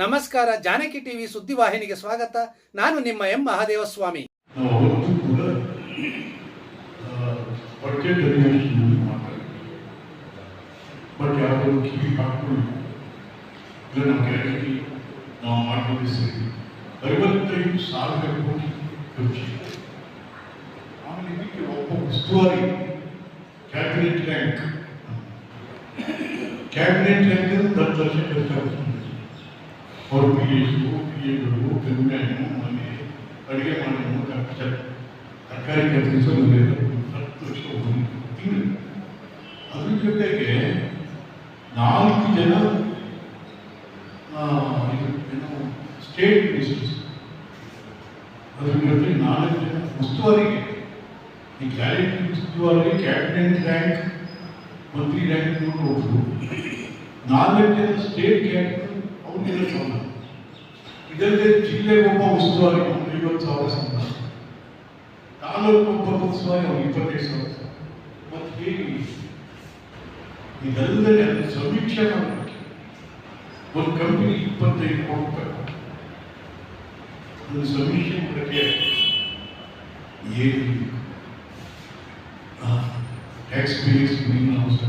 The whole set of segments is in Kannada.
ನಮಸ್ಕಾರ, ಜಾನಕಿ ಟಿವಿ ಸುದ್ದಿವಾಹಿನಿಗೆ ಸ್ವಾಗತ. ನಾನು ನಿಮ್ಮ ಎಂ. ಮಹಾದೇವಸ್ವಾಮಿ. ಐವತ್ತೈದು ಆಮೇಲೆ ಕ್ಯಾಬಿನೆಟ್ ರ್ಯಾಂಕ್. ಕ್ಯಾಬಿನೆಟ್ ರ್ಯಾಂಕ್ ಹತ್ತು ಲಕ್ಷ ಖರ್ಚಾಗುತ್ತೆ. ಪಿ ಎಸ್ ಪಿ ಎಗಳು ಕನ್ಯಾನು ಮನೆ ಅಡುಗೆ ಮಾಡೋನು ಖರ್ಚ ತರಕಾರಿ ಕತ್ತರಿಸೋದು ಹತ್ತು ಲಕ್ಷ ಒಂದು ತಿಂಗಳು ಅದ್ರ ಜೊತೆಗೆ ನಾಲ್ಕು ಜನ ಆ, ಇದು ಏನು ಸ್ಟೇಟ್ ಮಿನಿಸ್ಟರ್ಸ್ ಅದ್ರ ಜೊತೆ ನಾಲ್ಕು ಜನ ಉಸ್ತುವಾರಿಗೆ ಈ ಗ್ಯಾರಂಟಿ ಉಸ್ತುವಾರಿ ಕ್ಯಾಬಿನೆಟ್ ರ್ಯಾಂಕ್ ಮಂತ್ರಿ ರ್ಯಾಂಕ್ ನೋಡ್ಬೋದು ನಾಲ್ಕು ಜನ ಸ್ಟೇಟ್ ಕ್ಯಾಬಿನೆಟ್ ಅವ್ರಿಗೆಲ್ಲ ಸಂಬಳ ಇದಲ್ಲದೆ ಜಿಲ್ಲೆಗೆ ಒಬ್ಬ ಉಸ್ತುವಾರಿ ಅವ್ನು ಐವತ್ತು ಸಾವಿರ ಸಂಬಳ ತಾಲೂಕು ಒಬ್ಬ ಉಸ್ತುವಾರಿ ಅವ್ನು ಇಪ್ಪತ್ತೈದು ಸಾವಿರ ಸಂಬಳ. ಮತ್ತೆ ಹೇಗೆ ಇದಲ್ಲದೆ ಅದನ್ನ ಸಮೀಕ್ಷೆ ಮಾಡಬೇಕು ಒಂದು ಕಂಪನಿ ಇಪ್ಪತ್ತೈದು ಕೋಟಿ ರೂಪಾಯಿ ಅದನ್ನು ಸಮೀಕ್ಷೆ ಮಾಡೋಕ್ಕೆ ಏನು ಟ್ಯಾಕ್ಸ್ ಬೇಸ್ ನಾವು ಸರ್ಕಾರ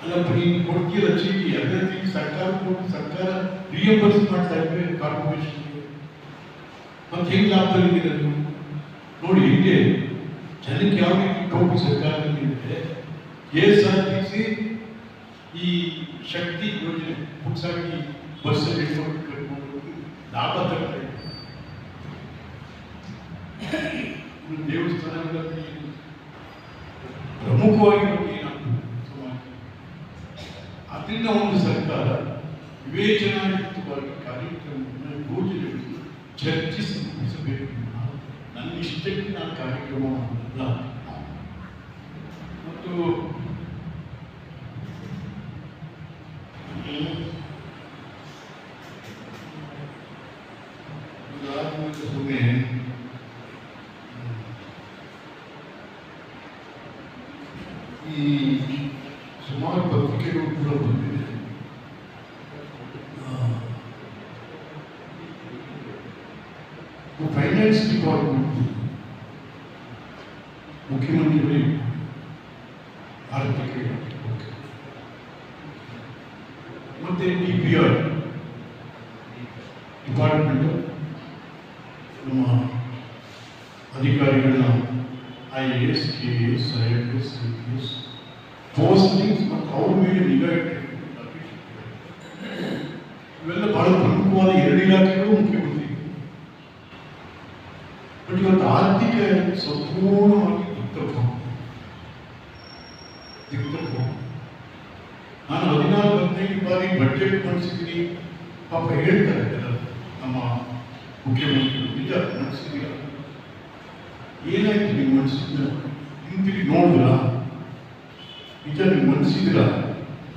ಅಲ್ಲಪ್ಪ ನೀನು ಕೊಡ್ತೀರ ಚೀಟಿ ಅದೇ ರೀತಿ ಸರ್ಕಾರ ಕೊಟ್ಟು ಸರ್ಕಾರ ರಿಯಂಬರ್ಸ್ ಮಾಡ್ತಾ ಇದ್ರೆ ಕಾರ್ಪೊರೇಷನ್ಗೆ ಮತ್ತೆ ಹೆಂಗೆ ಲಾಭದಲ್ಲಿದೆ ಅದು ನೋಡಿ ಹಿಂಗೆ ಜನಕ್ಕೆ ಯಾವ ರೀತಿ ಟೋಪಿ ಸರ್ಕಾರದಲ್ಲಿ ಇದೆ K S R T C ಈ ಶಕ್ತಿ ಯೋಜನೆ ಪುಕ್ಸಾಗಿ ಬಸ್ಸಲ್ಲಿ ಇಟ್ಕೊಂಡು ಕಟ್ಕೊಂಡು ಲಾಭ ತರ್ತಾ ಇದೆ ಇನ್ನು ದೇವಸ್ಥಾನಗಳಲ್ಲಿ ಪ್ರಮುಖವಾಗಿ ವಿವೇಚನಾಯುಕ್ತವಾಗಿ ಕಾರ್ಯಕ್ರಮವನ್ನು ಯೋಜನೆಗಳನ್ನು ಚರ್ಚಿಸಿ ಮುಗಿಸಬೇಕು ನನ್ನ ಇಷ್ಟಕ್ಕೆ ನಾನು ಕಾರ್ಯಕ್ರಮ ಮುಖ್ಯಮಂತ್ರಿಗಳು ಆರ್ಥಿಕ ಇಲಾಖೆ ಓಕೆ. ಮತ್ತೆ ಡಿ ಪಿ ಆರ್ ಡಿಪಾರ್ಟ್ಮೆಂಟ್ ನಮ್ಮ ಅಧಿಕಾರಿಗಳನ್ನ I A S K A S I F S I P S postings ಮತ್ತು ಅವ್ರ ಮೇಲೆ ನಿಗಾ ಇಟ್ಟಿರ್ತಾರೆ. ಇವೆಲ್ಲ ಬಹಳ ಪ್ರಮುಖವಾದ ಎರಡು ಇಲಾಖೆಗಳು ಮುಖ್ಯಮಂತ್ರಿ ಬಟ್ ಇವತ್ತು ಆರ್ಥಿಕ ಸಂಪೂರ್ಣವಾಗಿ ದಿಕ್ತಪ್ಪ ದಿಕ್ತಪ್ಪ ನಾನು ಹದಿನಾಲ್ಕು ಹದಿನೈದು ಬಾರಿ ಬಜೆಟ್ ಮಂಡಿಸಿದ್ದೀನಿ ಪಾಪ ಹೇಳ್ತಾರೆ ನಮ್ಮ ಮುಖ್ಯಮಂತ್ರಿಗಳು, ನಿಜ ಮಂಡಿಸಿದ್ದೀರ ಏನಾಯ್ತು ನೀವು ಮಂಡಿಸಿದ್ರ ಹಿಂತಿರುಗಿ ನೋಡಿದ್ರ? ನಿಜ, ನೀವು ಮಂಡಿಸಿದ್ರ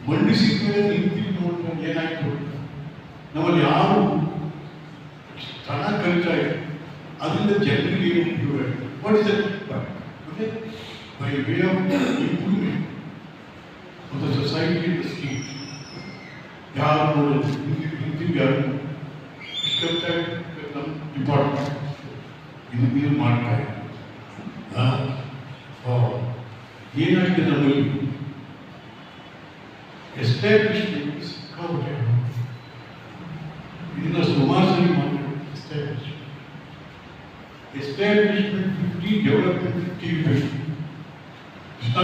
ಮಂಡಿಸಿದ ಮೇಲೆ ಹಿಂತಿರುಗಿ ನೋಡಿದ್ರೆ ಏನಾಯ್ತು? ನಮ್ಮಲ್ಲಿ ಯಾರು ಹಣ ಖರ್ಚಾಯಿತು ಅದರಿಂದ ಜನರಿಗೆ ಏನು ಉಪಯೋಗ what By way of improvement of the society and the state. ಯಾರು ನೋಡೋದು ಹಿಂದಿಗೆ ಯಾರು ಖರ್ಚಾಗಿ ನಮ್ಮ ಡಿಪಾರ್ಟ್ಮೆಂಟ್ ಇದು ಇದು ಮಾಡ್ತಾ ಇದೆ ಆ? ಆ, ಏನಾಗಿದೆ ನಮ್ಮಲ್ಲಿ ಎಸ್ಟಾಬ್ಲಿಷ್ಮೆಂಟ್ ಸಿಕ್ಕಾಪಟ್ಟೆ ಇದನ್ನ ಸುಮಾರು ಸರಿ ಮಾತಾಡಿ establishment establishment fifty development fifty ಬೇಕು ಕೃಷ್ಣ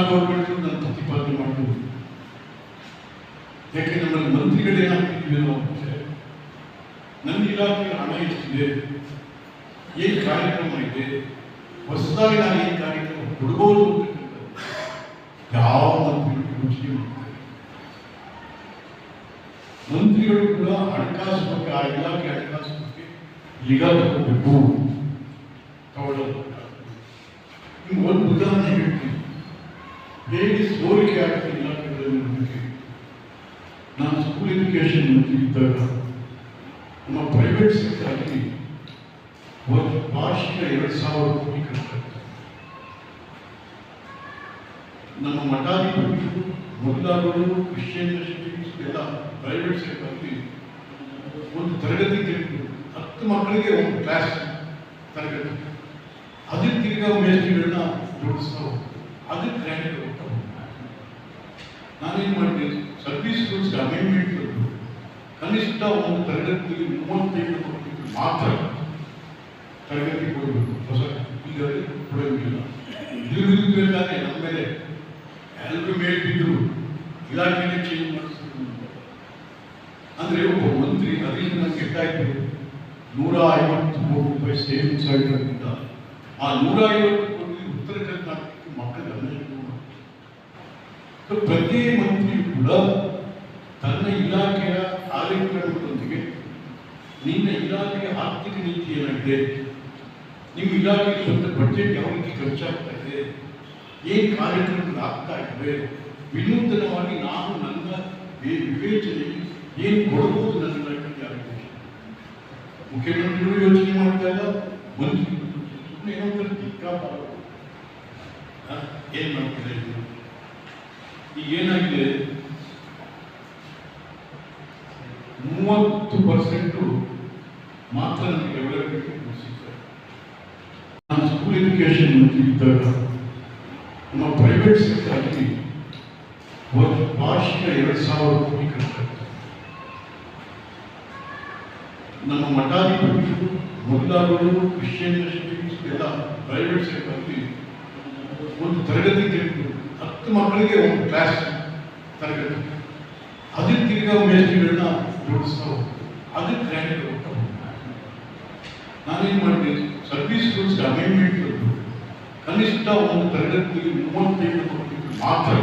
government ನಾನು ಪ್ರತಿಪಾದನೆ ಮಾಡ್ಬೋದು. ಯಾಕೆ ನಮ್ಮಲ್ಲಿ ಮಂತ್ರಿಗಳೇನಾಗ್ತಿದ್ದೀವಿ ನಾವು ಅಂದ್ರೆ, ನನ್ನ ಇಲಾಖೆಗೆ ಹಣ ಎಷ್ಟಿದೆ? ಏನು ಕಾರ್ಯಕ್ರಮ ಇದೆ? ಹೊಸದಾಗಿ ನಾನು ಈ ಕಾರ್ಯಕ್ರಮ ಕೊಡ್ಬೋದು ಯಾವ ಮಂತ್ರಿಗಳು ಮಂತ್ರಿಗಳು ಕೂಡ ಹಣಕಾಸು ಬಗ್ಗೆ ಆ ಇಲಾಖೆ ಹಣಕಾಸು ಬಗ್ಗೆ ಈಗ ತಗೋಬೇಕು. ತಗೊಳ್ಳೋದು ನಿಮ್ಗೆ ಒಂದು ಉದಾಹರಣೆ ಹೇಳ್ತೀನಿ. ಹೇಗೆ ಸೋರಿಕೆ ಆಗ್ತಿಲ್ಲ ನಂಬಿಕೆ ನಾನು ಸ್ಕೂಲ್ ಎಜುಕೇಶನ್ ಇದ್ದಾಗ ನಮ್ಮ ಪ್ರೈವೇಟ್ ಸೆಕ್ಟರ್ಗೆ ಒಂದು ವಾರ್ಷಿಕ ಎರಡು ಸಾವಿರ ಕೋಟಿ ಖರ್ಚಾಗ್ತದೆ ನಮ್ಮ ಮಠಾಧಿಪತಿಗಳು, ಮೊದಲಾದವರು ಕ್ರಿಶ್ಚಿಯನ್ ಮಿಷನರೀಸ್ ಎಲ್ಲ ಪ್ರೈವೇಟ್ ಸೆಕ್ಟರ್ಲಿ ಒಂದು ತರಗತಿ ತೆಗೆದು ಹತ್ತು ಮಕ್ಕಳಿಗೆ ಒಂದು ಕ್ಲಾಸ್ ತರಗತಿ. ಅದಕ್ಕೆ ತಿರ್ಗಾ ಮೇಸ್ಟ್ರಿಗಳನ್ನ ಜೋಡಿಸ್ತಾ ಹೋಗ್ತಾರೆ ಅದಕ್ಕೆ ಗ್ರ್ಯಾಂಡ್ ನಾನೇನು ಮಾಡಿದೆ? ಸರ್ವಿಸ್ ರೂಲ್ಸ್ ಅಮೆಂಡ್ಮೆಂಟ್ ತಂದು ಕನಿಷ್ಠ ಒಂದು ತರಗತಿಯಲ್ಲಿ ಮೂವತ್ತೈದು ಮಕ್ಕಳಿಗೆ ಮಾತ್ರ ತರಗತಿ ಕೊಡಬೇಕು. ಹೊಸ ಈಗ ಕೊಡೋದಿಲ್ಲ ಇಲ್ಲದಿರ್ಬೇಕಾದ್ರೆ ನಮ್ಮ ಮೇಲೆ ಎಲ್ಲರೂ ಮೇಲೆ ಬಿದ್ದರು ಇಲಾಖೆನೇ ಚೇಂಜ್ ಮಾಡಿಸ್ತಾರೆ ಅಂದರೆ ಒಬ್ಬ ಮಂತ್ರಿ ಅದರಿಂದ ಕೆಟ್ಟಾಯಿತು ನೂರ ಐವತ್ತು ಕೋಟಿ ರೂಪಾಯಿ ಸೇವಿಂಗ್ಸ್ ಆಗಿರೋದ್ರಿಂದ ಆ ನೂರ ಐವತ್ತು ಕೋಟಿ ಉತ್ತರ ಕರ್ನಾಟಕಕ್ಕೆ ಮಾಡ್ತಾರೆ. ಪ್ರತಿ ಮಂತ್ರಿಯು ಕೂಡ ತನ್ನ ಇಲಾಖೆಯ ಕಾರ್ಯಕ್ರಮಗಳೊಂದಿಗೆ ನಿನ್ನ ಇಲಾಖೆಯ ಆರ್ಥಿಕ ನೀತಿ ಏನಾಗಿದೆ? ನಿಮ್ಮ ಇಲಾಖೆಗೆ ಸ್ವಂತ ಬಜೆಟ್ ಯಾವ ರೀತಿ ಖರ್ಚಾಗ್ತಾ ಇದೆ? ಏನು ಕಾರ್ಯಕ್ರಮಗಳು ಆಗ್ತಾ ಇವೆ? ವಿನೂತನವಾಗಿ ನಾನು ನನ್ನ ವಿವೇಚನೆ ಏನು ಕೊಡಬಹುದು ನನ್ನ ಇಲಾಖೆಗೆ ಆಗಿದೆ ಮುಖ್ಯಮಂತ್ರಿಗಳು ಯೋಚನೆ ಮಾಡ್ತಾ ಇಲ್ಲ ಮಂತ್ರಿ ಏನೋ ಒಂಥರ ಏನು ಮಾಡ್ತಾರೆ ಈಗ ಏನಾಗಿದೆ? ಮೂವತ್ತು ಪರ್ಸೆಂಟು ಮಾತ್ರ ನನಗೆ ಡೆವಲಪ್ಮೆಂಟ್ ಸಿಗ್ತದೆ. ನಾನು ಸ್ಕೂಲ್ ಎಜುಕೇಶನ್ ಇದ್ದಾಗ, ನಮ್ಮ ಪ್ರೈವೇಟ್ ಸೆಕ್ಟರ್ಗೆ ಒಂದು ವಾರ್ಷಿಕ ಎರಡು ಸಾವಿರ ಕೋಟಿ ಖರ್ಚಾಗ್ತದೆ ನಮ್ಮ ಮಠಾಧಿಪತಿಗಳು ಮೊದಲಾದವರು, ಕ್ರಿಶ್ಚಿಯನ್ ಎಲ್ಲ ಪ್ರೈವೇಟ್ ಸೆಕ್ಟರ್ಲಿ ಒಂದು ತರಗತಿ ತೆಗೆದು ಹತ್ತು ಮಕ್ಕಳಿಗೆ ಒಂದು ಕ್ಲಾಸ್ ತರಗತಿ ಅದಕ್ಕೆ ತಿರ್ಗಾ ಮೇಸ್ಟ್ರಿಗಳನ್ನ ಜೋಡಿಸ್ತಾ ಹೋಗ್ತದೆ ಅದಕ್ಕೆ ಗ್ರ್ಯಾಂಡ್ ನಾನು ಏನು ಮಾಡಿದೆ? ಸರ್ವಿಸ್ ರೂಲ್ಸ್ ಅಮೆಂಡ್ಮೆಂಟ್ ಕನಿಷ್ಠ ಒಂದು ತರಗತಿಗೆ ಮೂವತ್ತೈದು ಮಕ್ಕಳಿಗೆ ಮಾತ್ರ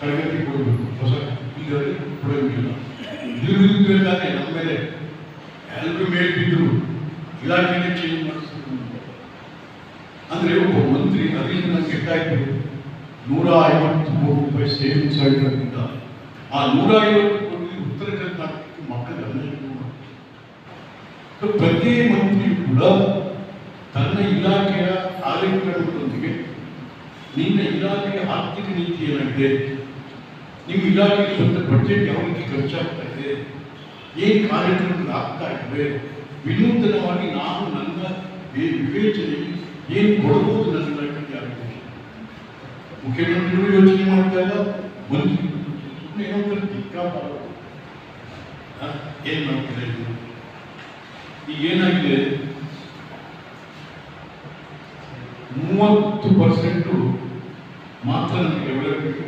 ತರಗತಿ ಕೊಡಬೇಕು. ಹೊಸ ಈಗ ಕೊಡೋಂಗಿಲ್ಲ ಇಲ್ಲದಿರ್ಬೇಕಾದ್ರೆ ನಮ್ಮ ಮೇಲೆ ಎಲ್ಲರೂ ಮೇಲೆ ಬಿದ್ದರು ಇಲಾಖೆನೇ ಚೇಂಜ್ ಮಾಡಿಸ್ತಾರೆ ಅಂದರೆ ಒಬ್ಬ ಮಂತ್ರಿ ಅದರಿಂದ ಕೆಟ್ಟಾಯ್ತು ನೂರ ಐವತ್ತು ಕೋಟಿ ರೂಪಾಯಿ ಸೇವಿಂಗ್ಸ್ ಆಗಿರೋದ್ರಿಂದ ಆ ನೂರ ಐವತ್ತು ಕೋಟಿ ಉತ್ತರ ಕರ್ನಾಟಕಕ್ಕೆ ಮಕ್ಕಳು ಅನುಷ್ಠಾನ ಪ್ರತಿ ಮಂತ್ರಿ ಕೂಡ ತನ್ನ ಇಲಾಖೆಯ ಕಾರ್ಯಕ್ರಮಗಳೊಂದಿಗೆ ನಿಮ್ಮ ಇಲಾಖೆಯ ಆರ್ಥಿಕ ನೀತಿ ಏನಾಗಿದೆ? ನಿಮ್ಮ ಇಲಾಖೆಗೆ ಒಂದು ಬಜೆಟ್ ಯಾವ ರೀತಿ ಖರ್ಚಾಗ್ತಾ ಇದೆ? ಏನು ಕಾರ್ಯಕ್ರಮಗಳು ಆಗ್ತಾ ಇವೆ? ವಿನೂತನವಾಗಿ ನಾನು ನನ್ನ ವಿವೇಚನೆ ಏನು ಕೊಡಬಹುದು ನನ್ನ ಇಲಾಖೆಗೆ ಆಗಿದೆ ಮುಖ್ಯಮಂತ್ರಿಗಳು ಯೋಚನೆ ಮಾಡ್ತಾ ಇಲ್ಲ ಮಂತ್ರಿ ಸುಮ್ಮನೆ ಏನೋ ಇದು ಈಗ ಏನಾಗಿದೆ ಮೂವತ್ತು ಪರ್ಸೆಂಟು ಮಾತ್ರ ನಮಗೆ ಡೆವಲಪ್ಮೆಂಟ್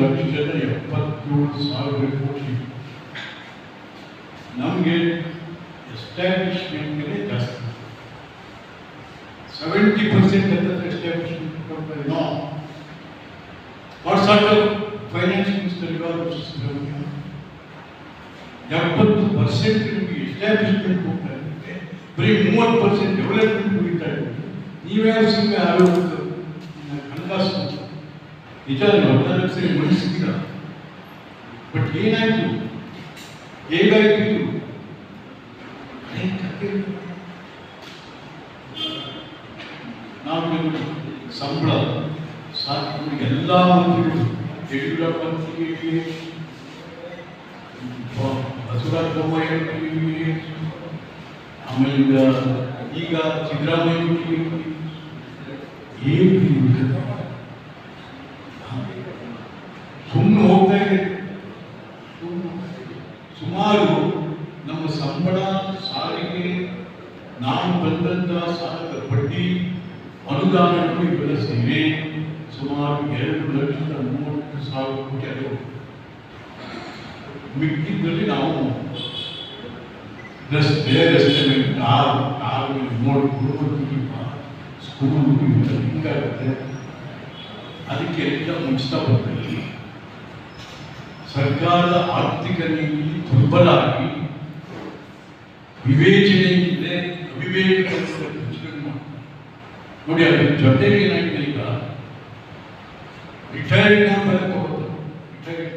ಲಕ್ಷ ಜನ ಎಪ್ಪತ್ತೇಳು ಸಾವಿರ ಕೋಟಿ ನಮಗೆ ಎಸ್ಟಾಬ್ಲಿಷ್ಮೆಂಟ್ ಜಾಸ್ತಿ ಸೆವೆಂಟಿ ಪರ್ಸೆಂಟ್ ಅಂತ ಎಸ್ಟಾಬ್ಲಿಷ್ಮೆಂಟ್ ಕೊಡ್ತಾರೆ no what sort of finance minister you are ಎಪ್ಪತ್ತು ಪರ್ಸೆಂಟ್ ನಿಮಗೆ ಎಸ್ಟಾಬ್ಲಿಷ್ಮೆಂಟ್ ಹೋಗ್ತಾ ಇರುತ್ತೆ ಬರೀ ಮೂವತ್ತು ಪರ್ಸೆಂಟ್ ಡೆವಲಪ್ಮೆಂಟ್ ಹೋಗ್ತಾ ಇರುತ್ತೆ ನೀವ್ಯಾವ ಸಿಕ್ಕ ಆರೋಗ್ಯ ಹಣಕಾಸು ನಿಜ ಹದಿನಾಲ್ಕು ಸರಿ ಮನಸ್ಸಿದ್ದೀರ ಬಟ್ ಏನಾಯ್ತು ಹೇಗಾಯ್ತು ಸಂಬಳ ಸಾಕು ಎಲ್ಲ ಮಂತ್ರಿಗಳು ಯಡಿಯೂರಪ್ಪ ಮಂತ್ರಿಗೆ ಬಸವರಾಜ ಬೊಮ್ಮಾಯಿ ಅವರಿಗೆ, ಆಮೇಲೆ ಈಗ ಸಿದ್ದರಾಮಯ್ಯ ಏನು? ಸುಮ್ಮನೆ ಹೋಗ್ತಾ ಇದೆ. ಸುಮಾರು ನಮ್ಮ ಸಂಬಳ ಸಾರಿಗೆ ನಾವು ಬಂದಂತ ಸಾಲದ ಬಡ್ಡಿ ಇವೆಲ್ಲ ಸೇರಿ ಸುಮಾರು ಎರಡು ಲಕ್ಷದ ಮೂವತ್ತು ಸಾವಿರ ಕೋಟಿ ಅದು. ಮಿಕ್ಕಿದ್ದಲ್ಲಿ ನಾವು ರಸ್ತೆ ರಸ್ತೆ ಮೇಲೆ ಕಾರು ಕಾರು ಮೇಲೆ ನೋಡ್ಕೊಂಡು ಸ್ಕೂಲ್ ಹಿಂಗಾಗುತ್ತೆ ಅದಕ್ಕೆ ಎಲ್ಲ ಮುಗಿಸ್ತಾ ಹೋಗ್ತಾರೆ ಸರ್ಕಾರದ ಆರ್ಥಿಕ ನೀತಿ ದುರ್ಬಲ ಆಗಿ, ವಿವೇಚನೆ ಇದೆ, ಅವಿವೇಕ ನೋಡಿ ಅದ್ರ ಜೊತೆಗೆ ಏನಾಗಿದೆ ಈಗ ರಿಟೈರ್ಡ್ ಮೇಲೆ ತಗೋತಾರೆ ರಿಟೈರ್ಡ್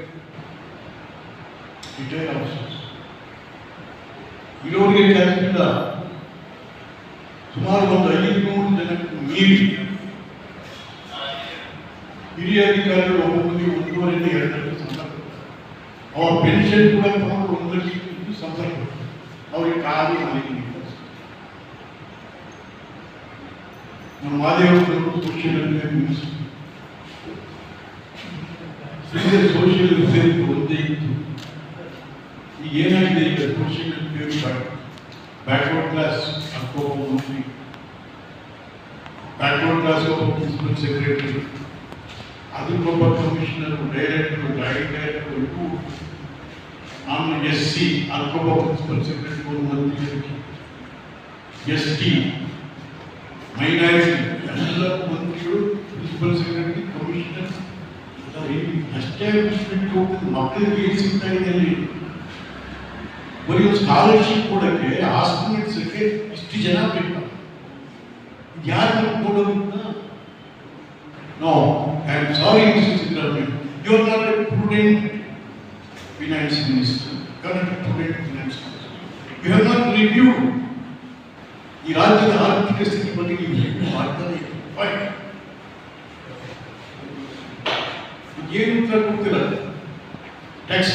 ರಿಟೈರ್ಡ್ ಆಫೀಸರ್ಸ್ ಇರೋರಿಗೆ ಕೆಲಸದಿಂದ ಸುಮಾರು ಒಂದು ಐದುನೂರು ಜನಕ್ಕೆ ಮೀರಿ ಹಿರಿಯ ಅಧಿಕಾರಿಗಳು ಒಬ್ಬೊಬ್ಬರಿಗೆ ಒಂದೂವರೆಯಿಂದ ಎರಡು ಲಕ್ಷ ಸಂಬಳ ಅವ್ರ ಪೆನ್ಷನ್ ಕೂಡ ತಗೊಂಡು ಒಂದು ಲಕ್ಷ ಸಂಬಳ ಅವ್ರಿಗೆ ನಮ್ಮ ಮಾದೇವರು ಸೋಷಿಯಲ್ ಮಿನಿಸ್ಟರ್ ಸೀದಾ ಸೋಷಿಯಲ್ ರಿಸರ್ಚ್ ಒಂದೇ ಇತ್ತು ಈಗ ಏನಾಗಿದೆ ಈಗ ಸೋಷಿಯಲ್ ವೆಲ್ಫೇರ್ ಬ್ಯಾಕ್ವರ್ಡ್ ಕ್ಲಾಸ್ ಅಕ್ಕೋಪ ಮಂತ್ರಿ ಬ್ಯಾಕ್ವರ್ಡ್ ಕ್ಲಾಸ್ ಒಬ್ಬ principal secretary ಅದಕ್ಕೊಬ್ಬ commissioner director joint director ಇವು ಆಮೇಲೆ ಎಸ್ ಸಿ ಅದಕ್ಕೊಬ್ಬ ಪ್ರಿನ್ಸಿಪಲ್ ಸೆಕ್ರೆಟರಿ ಒಂದು ಮಂತ್ರಿ ಎಸ್ ಟಿ ಮೈನಾರಿಟಿ ಎಲ್ಲ ಮಂತ್ರಿಗಳು ಪ್ರಿನ್ಸಿಪಲ್ ಸೆಕ್ರೆಟರಿ ಕಮಿಷನರ್ ಅಷ್ಟೇ ಬಿಟ್ಟು ಹೋಗ್ತದೆ ಮಕ್ಕಳಿಗೆ ಏನು ಸಿಗ್ತಾ ಇದೆ ಅಲ್ಲಿ ಬರೀ ಒಂದು ಸ್ಕಾಲರ್ಶಿಪ್ ಕೊಡಕ್ಕೆ ಆಸ್ಪತ್ರೆಗೆ ಇಷ್ಟು ಜನ ಬೇಕು ಯಾರು ಕೊಡೋದಿಲ್ಲ no I am sorry mister Siddaramaiah you are not a prudent finance minister you are not a prudent finance minister you have not review राज्य आर्थिक स्थिति बनी हुई है ये उत्तर टैक्स